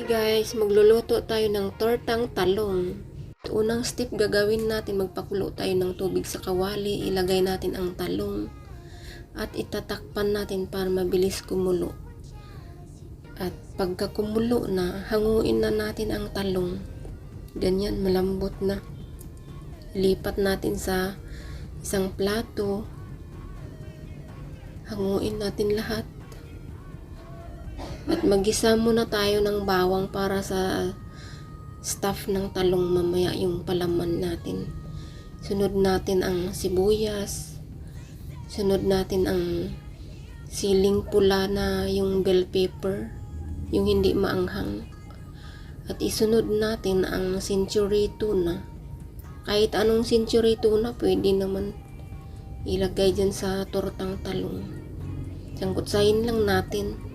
Hey guys, magluluto tayo ng tortang talong. Unang step gagawin natin, magpakulo tayo ng tubig sa kawali, ilagay natin ang talong at itatakpan natin para mabilis kumulo. At pagka kumulo na, hanguin na natin ang talong. Ganyan, malambot na. Lipat natin sa isang plato. Hanguin natin lahat. At magisa muna tayo ng bawang para sa stuff ng talong mamaya yung palaman natin. Sunod natin ang sibuyas. Sunod natin ang siling pula na yung bell pepper. Yung hindi maanghang. At isunod natin ang century tuna. Kahit anong century tuna, pwede naman ilagay dyan sa tortang talong. Sangkutsahin lang natin.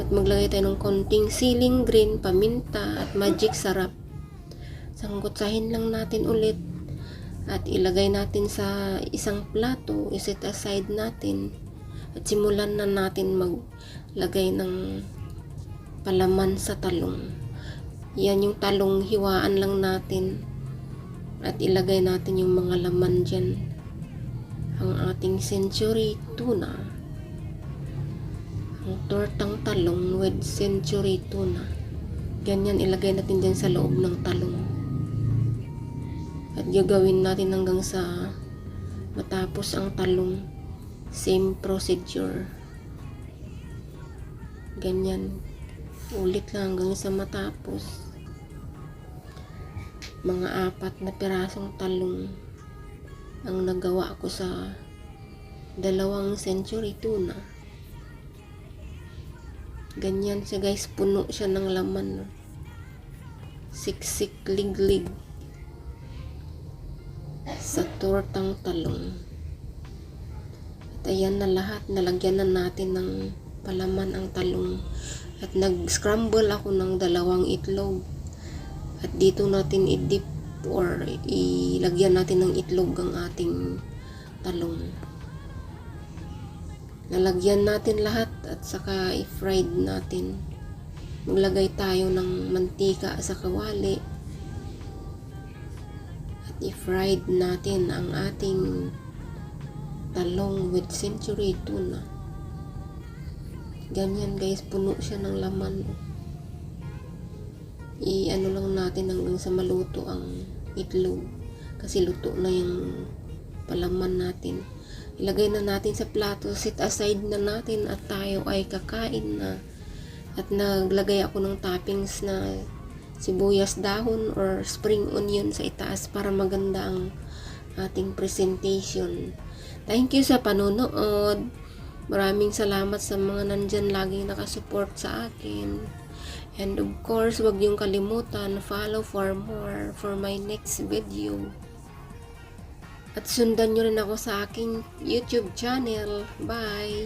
At maglagay tayo ng konting siling green, paminta, at magic sarap. Sangkutsahin lang natin ulit. At ilagay natin sa isang plato, iset aside natin. At simulan na natin maglagay ng palaman sa talong. Yan yung talong, hiwaan lang natin. At ilagay natin yung mga laman dyan. Ang ating century tuna tortang talong with century tuna. Ganyan ilagay natin dyan sa loob ng talong. At gagawin natin hanggang sa matapos ang talong. Same procedure. Ganyan. Ulit lang hanggang sa matapos. Mga apat na pirasong talong ang nagawa ko sa dalawang century tuna. Ganyan siya guys, puno siya ng laman. No? Siksik liglig sa tortang talong. At ayan na lahat, nalagyan na natin ng palaman ang talong. At nag-scramble ako ng dalawang itlog. At dito natin i-dip or ilagyan natin ng itlog ang ating talong. Nalagyan natin lahat at saka i-fried natin. Maglagay tayo ng mantika sa kawali. At i-fried natin ang ating talong with century tuna. Ganyan guys, puno siya ng laman. I-ano lang natin hanggang sa maluto ang itlog. Kasi luto na yung palaman natin ilagay na natin sa plato, set aside na natin at tayo ay kakain na. At naglagay ako ng toppings na sibuyas dahon or spring onion sa itaas para maganda ang ating presentation. Thank you sa panonood. Maraming salamat sa mga nandyan laging nakasupport sa akin. And of course, wag niyong kalimutan, follow for more for my next video. At sundan nyo rin ako sa aking YouTube channel. Bye!